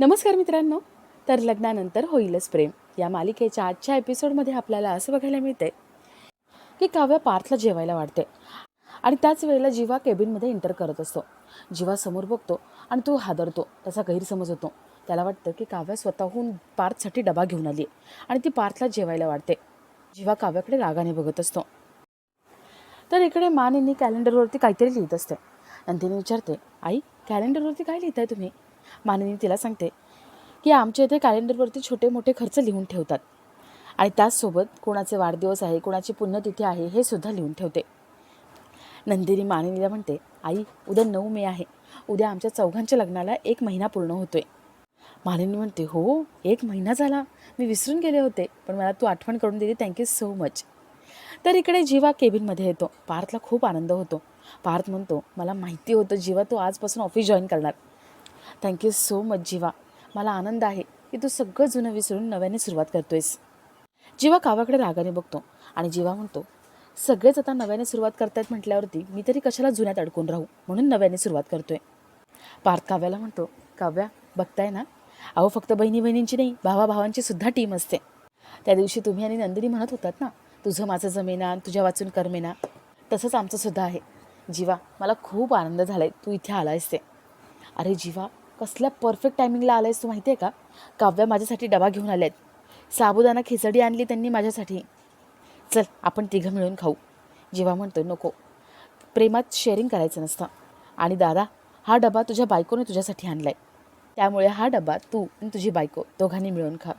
नमस्कार मित्रांनो. तर लग्नानंतर होईलच प्रेम. या मालिकेच्या आजच्या एपिसोडमध्ये आपल्याला असं बघायला मिळते की काव्या पार्थला जेवायला वाढते. आणि त्याच वेळेला जीवा केबिनमध्ये एंटर करत असतो. जीवा समोर बघतो आणि तो हादरतो. त्याचा गैरसमज होतो. त्याला वाटतं की काव्या स्वतःहून पार्थसाठी डबा घेऊन आली आणि ती पार्थला जेवायला वाढते. जीवा काव्याकडे रागाने बघत असतो. तर इकडे मानिनी कॅलेंडरवरती काहीतरी लिहित असते. नंदिनी विचारते आई कॅलेंडरवरती काय लिहिताय तुम्ही? मानिनी तिला सांगते की आमच्या इथे कॅलेंडरवरती छोटे मोठे खर्च लिहून ठेवतात. आणि त्याचसोबत कोणाचे वाढदिवस आहे कोणाची पुण्यतिथी आहे हे सुद्धा लिहून ठेवते. नंदिनी मानिनीला म्हणते आई उद्या नऊ मे आहे. उद्या आमच्या चौघांच्या लग्नाला एक महिना पूर्ण होतोय. मालिनी म्हणते हो एक महिना झाला. मी विसरून गेले होते पण मला तू आठवण करून दिली. थँक्यू सो मच तर इकडे जीवा केबिनमध्ये येतो. पार्थला खूप आनंद होतो. पार्थ म्हणतो मला माहिती होतं जीवा तू आजपासून ऑफिस जॉईन करणार. Thank you so much Jiva मला आनंद आहे की तू सगळं जुनं विसरून नव्याने सुरुवात करतोयस. जीवा कावाकडे रागाने बघतो आणि जीवा म्हणतो सगळेच आता नव्याने सुरुवात करतायत म्हटल्यावरती मी तरी कशाला जुन्यात अडकून राहू म्हणून नव्याने सुरुवात करतोय. पार्थ काव्याला म्हणतो काव्या बघताय ना? अहो फक्त बहिणी बहिणींची नाही भावा भावांची सुद्धा टीम असते. त्या दिवशी तुम्ही आणि नंदिनी म्हणत होतात ना तुझं माझं जमेना तुझ्या वाचून करमेना. तसंच आमचंसुद्धा आहे. जीवा मला खूप आनंद झाला आहे तू इथे आलायस ते. अरे जीवा कसल्या परफेक्ट टायमिंगला आलायस तू माहिती आहे का? काव्या माझ्यासाठी डबा घेऊन आल्यात. साबुदाणा खिचडी आणली त्यांनी माझ्यासाठी. चल आपण तिघं मिळून खाऊ. जेव्हा म्हणतो नको. प्रेमात शेअरिंग करायचं नसतं. आणि दादा हा डबा तुझ्या बायकोने तुझ्यासाठी आणला आहे त्यामुळे हा डबा तू आणि तुझी बायको दोघांनी मिळून खा.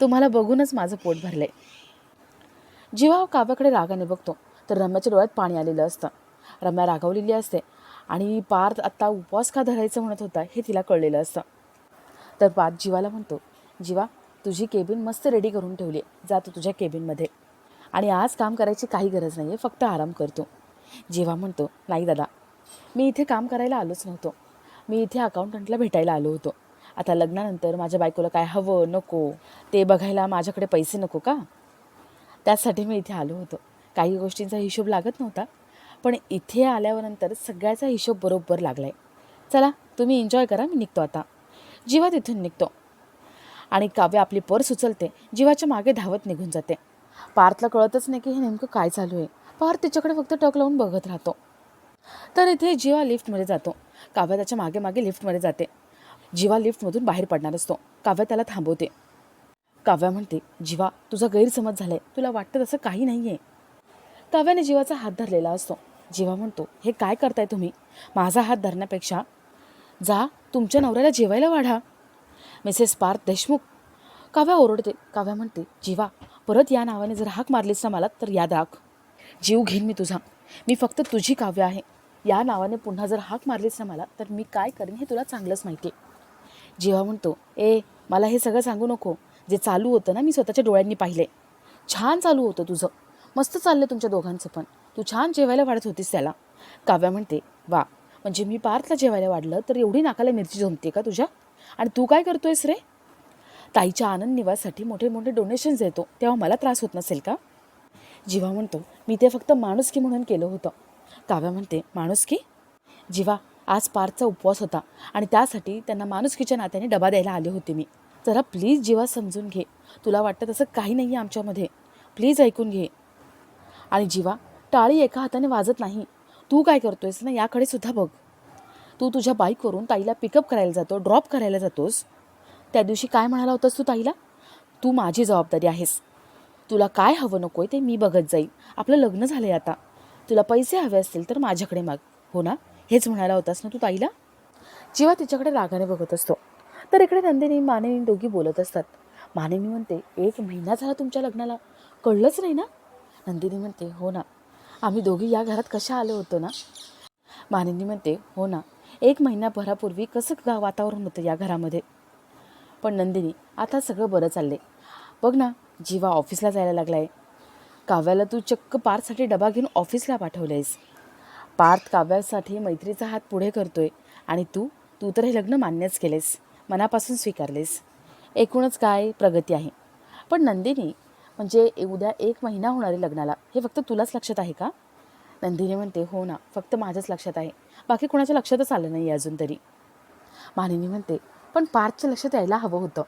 तुम्हाला बघूनच माझं पोट भरलं आहे जेव्हा काव्याकडे रागाने बघतो तर रम्याच्या डोळ्यात पाणी आलेलं असतं. रम्या रागावलेली असते. आणि पार्थ आत्ता उपवास का धरायचं म्हणत होता हे तिला कळलेलं असतं. तर पार्थ जीवाला म्हणतो जीवा तुझी केबिन मस्त रेडी करून ठेवली आहे. जा तू तुझ्या केबिनमध्ये. आणि आज काम करायची काही गरज नाही आहे फक्त आराम करतो. जीवा म्हणतो नाही दादा मी इथे काम करायला आलोच नव्हतो. मी इथे अकाउंटंटला भेटायला आलो होतो. आता लग्नानंतर माझ्या बायकोला काय हवं नको ते बघायला माझ्याकडे पैसे नको का? त्यासाठी मी इथे आलो होतो. काही गोष्टींचा हिशोब लागत नव्हता. पण इथे आल्यानंतर सगळ्याचा हिशोब बरोबर लागला आहे चला तुम्ही एन्जॉय करा मी निघतो आता. जीवा तिथून निघतो. आणि काव्य आपली पर्स उचलते जीवाच्या मागे धावत निघून जाते. पार्थला कळतच नाही की हे नेमकं काय चालू आहे. पार्थ तिच्याकडे फक्त टक लावून बघत राहतो. तर इथे जीवा लिफ्टमध्ये जातो. काव्य त्याच्यामागे मागे लिफ्टमध्ये जाते. जीवा लिफ्टमधून बाहेर पडणार असतो. काव्य त्याला थांबवते. काव्या म्हणते जीवा तुझा गैरसमज झालाय. तुला वाटतं तसं काही नाही आहे काव्याने जीवाचा हात धरलेला असतो. जीवा म्हणतो हे काय करताय तुम्ही? माझा हात धरण्यापेक्षा जा तुमच्या नवऱ्याला जेवायला वाढा. मिसेस पार्थ देशमुख काव्या ओरडते. काव्या म्हणते जीवा परत या नावाने जर हाक मारलीस ना मला तर याद राख. जीव घेईन मी तुझा. मी फक्त तुझी काव्य आहे. या नावाने पुन्हा जर हाक मारलीस ना मला तर मी काय करेन हे तुला चांगलंच माहिती आहे. जीवा म्हणतो ए मला हे सगळं सांगू नको. जे चालू होतं ना मी स्वतःच्या डोळ्यांनी पाहिले. छान चालू होतं तुझं. मस्त चाललं तुमच्या दोघांचं पण. तू छान जेवायला वाढत होतीस त्याला. काव्या म्हणते वा म्हणजे मी पार्थला जेवायला वाढलं तर एवढी नाकाला मिरची जमते का तुझ्या? आणि तू काय करतोयस रे? ताईच्या आनंद निवाससाठी मोठे मोठे डोनेशन्स देतो तेव्हा मला त्रास होत नसेल का? जीवा म्हणतो मी ते फक्त माणुसकी म्हणून केलं होतं. काव्या म्हणते माणुसकी? जीवा आज पार्थचा उपवास होता आणि त्यासाठी त्यांना माणुसकीच्या नात्याने डबा द्यायला आले होते मी. जरा प्लीज जीवा समजून घे. तुला वाटतं तसं काही नाही आहे आमच्यामध्ये. प्लीज ऐकून घे. आणि जीवा टाळी एका हाताने वाजत नाही. तू काय करतोयस ना याकडे सुद्धा बघ. तू तुझ्या बाईकवरून ताईला पिकअप करायला जातो ड्रॉप करायला जातोस. त्या दिवशी काय म्हणाला होतास तू ताईला? तू माझी जबाबदारी आहेस. तुला काय हवं नको आहे ते मी बघत जाईल आपलं लग्न झालं आहे आता. तुला पैसे हवे असतील तर माझ्याकडे माग. हो ना? हेच म्हणायला होतास ना तू ताईला? जेव्हा तिच्याकडे रागाने बघत असतो. तर इकडे नंदिनी मानिनी दोघी बोलत असतात. मानिनी म्हणते एक महिना झाला तुमच्या लग्नाला. कळलंच नाही ना? नंदिनी म्हणते हो ना. आम्ही दोघी या घरात कशा आलो होतो ना? मानिनी म्हणते हो ना एक महिन्याभरापूर्वी कसं गा वातावरण होतं या घरामध्ये? पण नंदिनी आता सगळं बरं चाललंय. बघ ना जीवा ऑफिसला जायला लागला आहे काव्याला तू चक्क पार्थसाठी डबा घेऊन ऑफिसला पाठवलं आहेस पार्थ काव्यासाठी मैत्रीचा हात पुढे करतोय आणि तू तू तर हे लग्न मान्यच केलेस मनापासून स्वीकारलेस एकूणच काय प्रगती आहे? पण नंदिनी म्हणजे उद्या एक महिना होणारे लग्नाला. हे फक्त तुलाच लक्षात आहे का? नंदिनी म्हणते हो ना फक्त माझ्याच लक्षात आहे. बाकी कोणाच्या लक्षातच आलं नाही अजून तरी. मानिनी म्हणते पण पार्थच्या लक्षात यायला हवं होतं.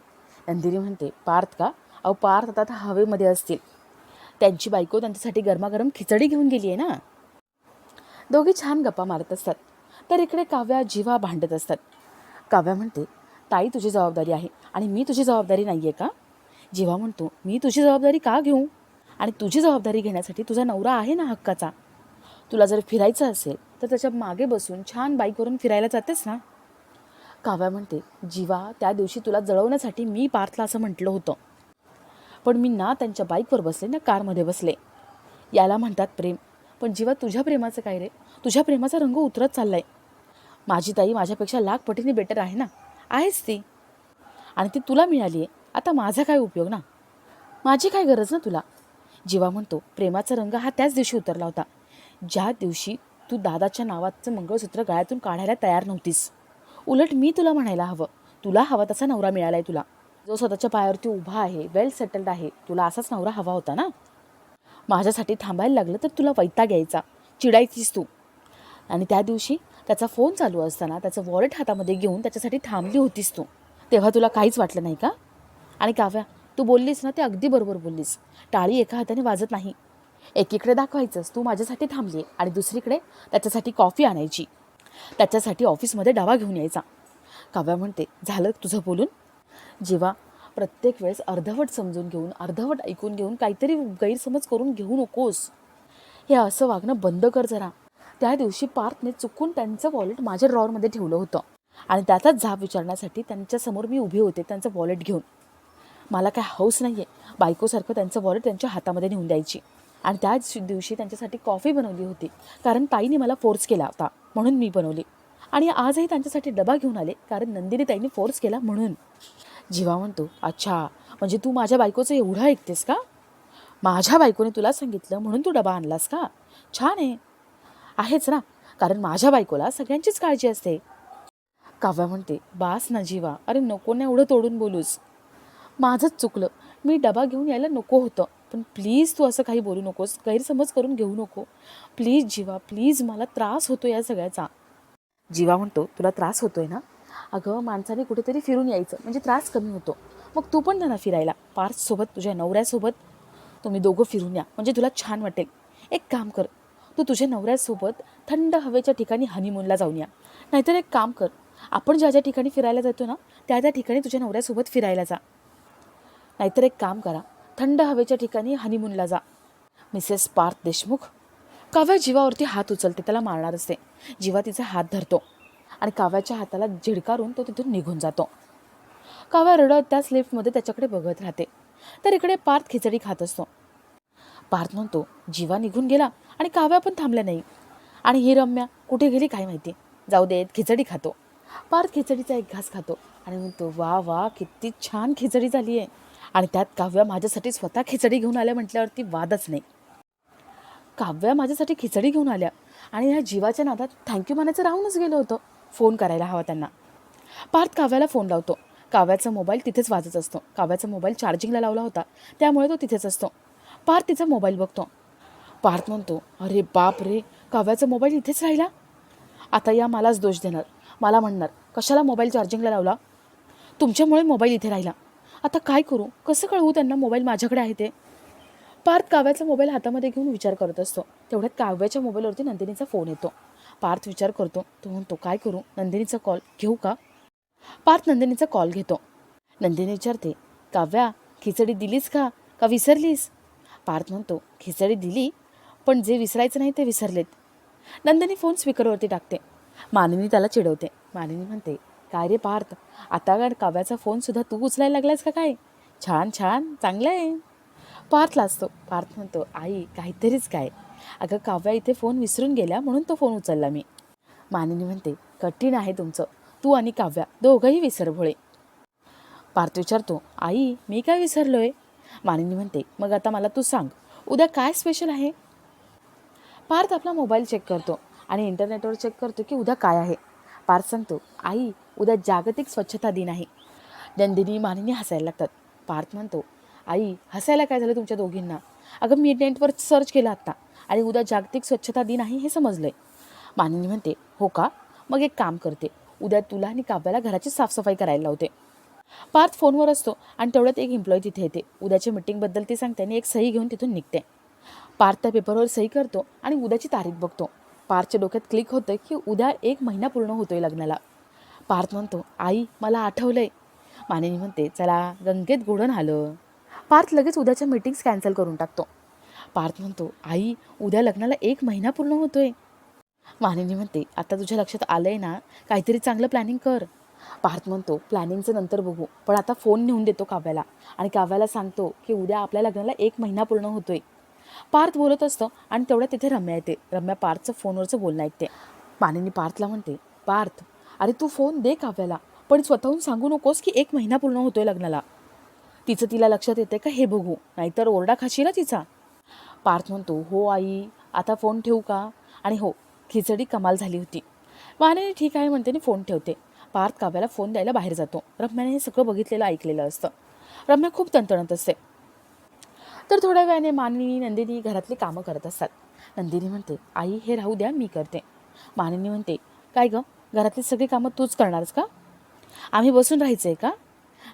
नंदिनी म्हणते पार्थ का? अहो पार्थ आता आता हवेमध्ये असतील. त्यांची बायको त्यांच्यासाठी गरमागरम खिचडी घेऊन गेली आहे ना. दोघे छान गप्पा मारत असतात. तर इकडे काव्या जीवा भांडत असतात. काव्या म्हणते ताई तुझी जबाबदारी आहे आणि मी तुझी जबाबदारी नाही आहे का? जेव्हा म्हणतो मी तुझी जबाबदारी का घेऊ? आणि तुझी जबाबदारी घेण्यासाठी तुझा नवरा आहे ना हक्काचा? तुला जर फिरायचं असेल तर त्याच्यामागे बसून छान बाईकवरून फिरायला जातेस ना? काव्या म्हणते जीवा त्या दिवशी तुला जळवण्यासाठी मी पार्थला असं म्हटलं होतं. पण मी ना त्यांच्या बाईकवर बसले ना कारमध्ये बसले. याला म्हणतात प्रेम. पण जीवा तुझ्या प्रेमाचं काय रे? तुझ्या प्रेमाचा रंग उतरत चाललाय. माझी ताई माझ्यापेक्षा लाख पटीने बेटर आहे ना? आहेच ती. आणि ती तुला मिळाली आहे आता माझा काय उपयोग ना? माझी काय गरज ना तुला? जीवा म्हणतो प्रेमाचा रंग हा त्याच दिवशी उतरला होता. ज्या दिवशी तू दादाच्या नावाचं मंगळसूत्र गळ्यातून काढायला तयार नव्हतीस. उलट मी तुला म्हणायला हवं. तुला हवा तसा नवरा मिळाला आहे तुला. जो स्वतःच्या पायावरती उभा आहे वेल सेटल्ड आहे तुला असाच नवरा हवा होता ना? माझ्यासाठी थांबायला लागलं तर तुला वैताग यायचा. चिडायचीस तू. आणि त्या दिवशी त्याचा फोन चालू असताना त्याचं वॉलेट हातामध्ये घेऊन त्याच्यासाठी थांबली होतीस तू. तेव्हा तुला काहीच वाटलं नाही का? आणि काव्या तू बोललीस ना ते अगदी बरोबर बोललीस. टाळी एका हाताने वाजत नाही. एकीकडे दाखवायचंस तू माझ्यासाठी थांबली आणि दुसरीकडे त्याच्यासाठी कॉफी आणायची. त्याच्यासाठी ऑफिसमध्ये डावा घेऊन यायचा. काव्या म्हणते झालं तुझं बोलून? जेव्हा प्रत्येक वेळेस अर्धवट समजून घेऊन अर्धवट ऐकून घेऊन काहीतरी गैरसमज करून घेऊ नकोस. हे असं वागणं बंद कर जरा. त्या दिवशी पार्थने चुकून त्यांचं वॉलेट माझ्या ड्रॉवरमध्ये ठेवलं होतं. आणि त्याचाच झाप विचारण्यासाठी त्यांच्यासमोर मी उभी होते त्यांचं वॉलेट घेऊन. मला काय हौस नाही आहे बायकोसारखं त्यांचं वॉलेट त्यांच्या हातामध्ये नेऊन द्यायची. आणि त्याच दिवशी त्यांच्यासाठी कॉफी बनवली होती. कारण ताईने मला फोर्स केला होता. म्हणून मी बनवली. आणि आजही त्यांच्यासाठी डबा घेऊन आले. कारण नंदिनी ताईने फोर्स केला म्हणून. जीवा म्हणतो अच्छा म्हणजे तू माझ्या बायकोचं एवढं ऐकतेस का? माझ्या बायकोने तुला सांगितलं म्हणून तू डबा आणलास का? छान आहे. आहेच ना. कारण माझ्या बायकोला सगळ्यांचीच काळजी असते. काव्या म्हणते बास ना जीवा. अरे नको ना एवढं तोडून बोलूस. माझंच चुकलं. मी डबा घेऊन यायला नको होतं. पण प्लीज तू असं काही बोलू नकोस. गैरसमज करून घेऊ नको. प्लीज जीवा प्लीज मला त्रास होतो या सगळ्याचा. जीवा म्हणतो तुला त्रास होतोय ना? अगं माणसाने कुठेतरी फिरून यायचं. म्हणजे त्रास कमी होतो. मग तू पण जा ना फिरायला. पार्थसोबत तुझ्या नवऱ्यासोबत. तुम्ही दोघं फिरून या. म्हणजे तुला छान वाटेल. एक काम कर. तू तुझ्या नवऱ्यासोबत थंड हवेच्या ठिकाणी हनीमूनला जाऊन या. नाहीतर एक काम कर. आपण ज्या ज्या ठिकाणी फिरायला जातो ना त्या त्या ठिकाणी तुझ्या नवऱ्यासोबत फिरायला जा. नाहीतर एक काम करा थंड हवेच्या ठिकाणी हनीमूनला जा. मिसेस पार्थ देशमुख काव्या जीवावरती हात उचलते त्याला मारणार असते. जीवा तिचा हात धरतो आणि काव्याच्या हाताला झिडकारून तो तिथून निघून जातो. काव्या रडत त्याच लिफ्टमध्ये त्याच्याकडे बघत राहते. तर इकडे पार्थ खिचडी खात असतो. पार्थ म्हणतो जीवा निघून गेला आणि काव्या पण थांबल्या नाही. आणि ही रम्या कुठे गेली काय माहिती? जाऊ देत खिचडी खातो. पार्थ खिचडीचा एक घास खातो आणि म्हणतो वा वा किती छान खिचडी झाली आहे आणि त्यात काव्या माझ्यासाठी स्वतः खिचडी घेऊन आल्या म्हटल्यावरती वादच नाही. काव्या माझ्यासाठी खिचडी घेऊन आल्या आणि ह्या जीवाच्या नादात थँक्यू म्हणायचं राहूनच गेलं होतं. फोन करायला हवा त्यांना. पार्थ काव्याला फोन लावतो. काव्याचा मोबाईल तिथेच वाजत असतो. काव्याचा मोबाईल चार्जिंगला लावला होता. त्यामुळे तो तिथेच असतो. पार्थ तिचा मोबाईल बघतो. पार्थ म्हणतो अरे बाप रे काव्याचा मोबाईल इथेच राहिला? आता या मलाच दोष देणार. मला म्हणणार कशाला मोबाईल चार्जिंगला लावला? तुमच्यामुळे मोबाईल इथे राहिला. आता काय करू? कसं कळवू त्यांना मोबाईल माझ्याकडे आहे ते? पार्थ काव्याचा मोबाईल हातामध्ये घेऊन विचार करत असतो. तेवढ्यात काव्याच्या मोबाईलवरती नंदिनीचा फोन येतो. पार्थ विचार करतो तो म्हणतो काय करू? नंदिनीचा कॉल घेऊ का? पार्थ नंदिनीचा कॉल घेतो. नंदिनी विचारते काव्या खिचडी दिलीस का? का विसरलीस? पार्थ म्हणतो खिचडी दिली पण जे विसरायचं नाही ते विसरलेत. नंदिनी फोन स्पीकरवरती टाकते. मानिनी त्याला चिडवते. मानवी म्हणते काय रे पार्थ? आता काय काव्याचा फोनसुद्धा तू उचलायला लागलास का काय? छान छान चांगलं आहे. पार्थला असतो. पार्थ म्हणतो आई काहीतरीच काय. अगं काव्या इथे फोन विसरून गेल्या म्हणून तो फोन उचलला मी. मानिनी म्हणते कठीण आहे तुमचं. तू आणि काव्या दोघंही विसरभोळे. पार्थ विचारतो आई मी काय विसरलो आहे मानिनी म्हणते मग आता मला तू सांग उद्या काय स्पेशल आहे? पार्थ आपला मोबाईल चेक करतो आणि इंटरनेटवर चेक करतो की उद्या काय आहे. पार्थ सांगतो आई उद्या जागतिक स्वच्छता दिन आहे. नंदिनी मानिनी हसायला लागतात. पार्थ म्हणतो आई हसायला काय झालं तुमच्या दोघींना? अगं मी नेटवर सर्च केलं आत्ता आणि उद्या जागतिक स्वच्छता दिन आहे हे समजलं आहे मानिनी म्हणते हो का? मग एक काम करते. उद्या तुला आणि काव्याला घराची साफसफाई करायला लावते. पार्थ फोनवर असतो आणि तेवढ्यात एक एम्प्लॉई तिथे येते. उद्याच्या मिटिंगबद्दल ती सांगते आणि एक सही घेऊन तिथून निघते. पार्थ त्या पेपरवर सही करतो आणि उद्याची तारीख बघतो. पार्थच्या डोक्यात क्लिक होतं की उद्या एक महिना पूर्ण होतोय लग्नाला. पार्थ म्हणतो आई मला आठवलंय. मानेनी म्हणते चला गंगेत गोडन आलं. पार्थ लगेच उद्याच्या मीटिंग्स कॅन्सल करून टाकतो. पार्थ म्हणतो आई उद्या लग्नाला एक महिना पूर्ण होतोय. मानिनी म्हणते आता तुझ्या लक्षात आलंय ना काहीतरी चांगलं प्लॅनिंग कर. पार्थ म्हणतो प्लॅनिंगचं नंतर बघू पण आता फोन नेऊन देतो काव्याला आणि काव्याला सांगतो की उद्या आपल्या लग्नाला एक महिना पूर्ण होतोय. पार्थ बोलत असतं आणि तेवढ्या तिथे रम्या येते. रम्या पार्थचं फोनवरचं बोलणं ऐकते. मानिनी पार्थला म्हणते पार्थ अरे तू फोन दे काव्याला पण स्वतःहून सांगू नकोस की एक महिना पूर्ण होतोय लग्नाला. तिचं तिला लक्षात येते का हे बघू नाहीतर ओरडा खाशील ना तिचा. पार्थ म्हणतो हो आई आता फोन ठेवू का? आणि हो खिचडी कमाल झाली होती. वाण्याने ठीक आहे म्हणते आणि फोन ठेवते. पार्थ काव्याला फोन द्यायला बाहेर जातो. रम्याने हे सगळं बघितलेलं ऐकलेलं असतं. रम्या खूप तणतणत असते. तर थोड्या वेळाने मानिनी नंदिनी घरातली कामं करत असतात. नंदिनी म्हणते आई हे राहू द्या मी करते. मानिनी म्हणते काय गं? घरातली सगळी कामं तूच करणारस का? आम्ही बसून राहायचं आहे का?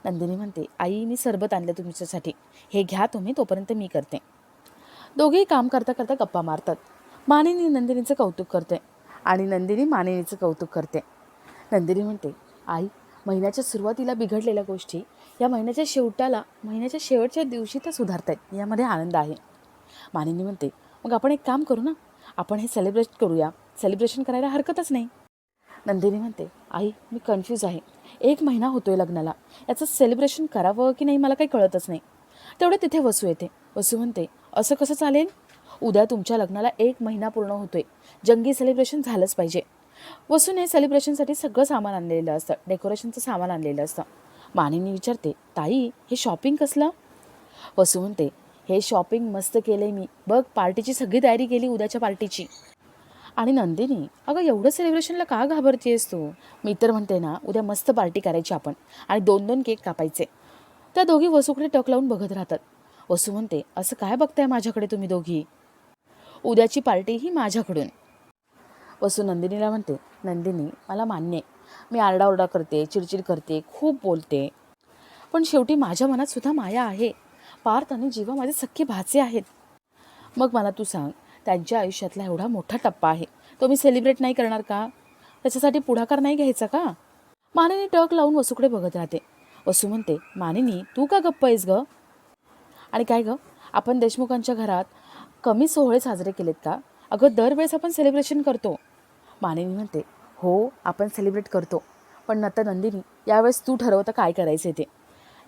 नंदिनी म्हणते आई मी सरबत आणलं तुमच्यासाठी. हे घ्या तुम्ही तोपर्यंत मी करते. दोघेही काम करता करता गप्पा मारतात. मानिनी नंदिनीचं कौतुक करते आणि नंदिनी मानिनीचं कौतुक करते. नंदिनी म्हणते आई महिन्याच्या सुरुवातीला बिघडलेल्या गोष्टी या महिन्याच्या शेवटाला महिन्याच्या शेवटच्या दिवशी त्या सुधारत आहेत यामध्ये आनंद आहे. मानिनी म्हणते मग आपण एक काम करू ना? आपण हे सेलिब्रेट करूया. सेलिब्रेशन करायला हरकतच नाही. नंदिनी म्हणते आई मी कन्फ्यूज आहे. एक महिना होतोय लग्नाला. याचं सेलिब्रेशन करावं की नाही मला काही कळतच नाही. तेवढं तिथे वसू येते. वसू म्हणते असं कसं चालेल? उद्या तुमच्या लग्नाला एक महिना पूर्ण होतोय. जंगी सेलिब्रेशन झालंच पाहिजे. वसूने सेलिब्रेशनसाठी सगळं सामान आणलेलं असतं. डेकोरेशनचं सामान आणलेलं असतं. मानिनी विचारते ताई हे शॉपिंग कसलं? वसू म्हणते हे शॉपिंग मस्त केलंय मी. बघ पार्टीची सगळी तयारी केली उद्याच्या पार्टीची. आणि नंदिनी अगं एवढं सेलिब्रेशनला का घाबरतेस तू? मी तर म्हणते ना उद्या मस्त पार्टी करायची आपण आणि दोन दोन केक कापायचे. त्या दोघी वसूकडे टक लावून बघत राहतात. वसू म्हणते असं काय बघताय माझ्याकडे तुम्ही दोघी? उद्याची पार्टी ही माझ्याकडून. वसू नंदिनीला म्हणते नंदिनी मला मान्य आहे. मी आरडाओरडा करते चिडचिड करते खूप बोलते. पण शेवटी माझ्या मनात सुद्धा माया आहे. पार्थ आणि जीवा माझे सख्खे भाचे आहेत. मग मला तू सांग त्यांच्या आयुष्यातला एवढा मोठा टप्पा आहे. तो मी सेलिब्रेट नाही करणार का? त्याच्यासाठी पुढाकार नाही घ्यायचा का? मानिनी टक लावून वसूकडे बघत राहते. वसू म्हणते मानिनी तू का गप्प आहेस ग? आणि काय ग? आपण देशमुखांच्या घरात कमी सोहळे साजरे केलेत का? अगं दरवेळेस आपण सेलिब्रेशन करतो. मानिनी म्हणते हो आपण सेलिब्रेट करतो पण नंतर नंदिनी यावेळेस तू ठरवतं काय करायचं ते?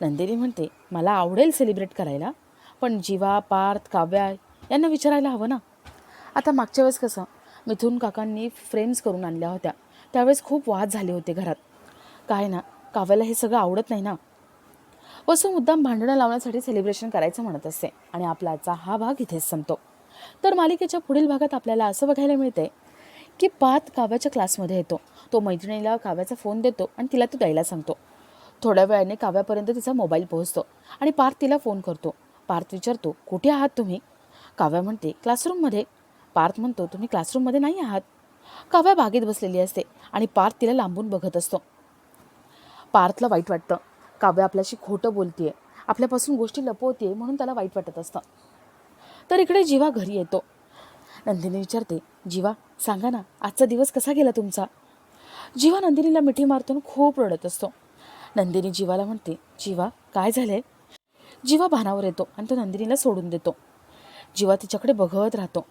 नंदिनी म्हणते मला आवडेल सेलिब्रेट करायला पण जीवा पार्थ काव्या यांना विचारायला हवं ना. आता मागच्या वेळेस कसं मिथून काकांनी फ्रेम्स करून आणल्या होत्या. त्यावेळेस खूप वाद झाले होते घरात. काय ना काव्याला हे सगळं आवडत नाही ना? वसू मुद्दाम भांडणं लावण्यासाठी सेलिब्रेशन करायचं म्हणत असते आणि आपला आजचा हा भाग इथेच संपतो. तर मालिकेच्या पुढील भागात आपल्याला असं बघायला मिळते की पात काव्याच्या क्लासमध्ये येतो. तो मैत्रिणीला काव्याचा फोन देतो आणि तिला तो द्यायला सांगतो. थोड्या वेळाने काव्यापर्यंत तिचा मोबाईल पोहोचतो आणि पार्थ तिला फोन करतो. पार्थ विचारतो कुठे आहात तुम्ही? काव्या म्हणते क्लासरूममध्ये. पार्थ म्हणतो तुम्ही क्लासरूममध्ये नाही आहात? काव्या बागेत बसलेली असते आणि पार्थ तिला लांबून बघत असतो. पार्थला वाईट वाटतं. काव्या आपल्याशी खोटं बोलतीये. आपल्यापासून गोष्टी लपवतीये म्हणून त्याला वाईट वाटत असतं. तर इकडे जीवा घरी येतो. नंदिनी विचारते जीवा सांगा ना आजचा दिवस कसा गेला तुमचा? जीवा नंदिनीला मिठी मारतून खूप रडत असतो. नंदिनी जीवाला म्हणते जीवा काय झालंय? जीवा भानावर येतो आणि तो नंदिनीला सोडून देतो. जीवा तिच्याकडे बघत राहतो.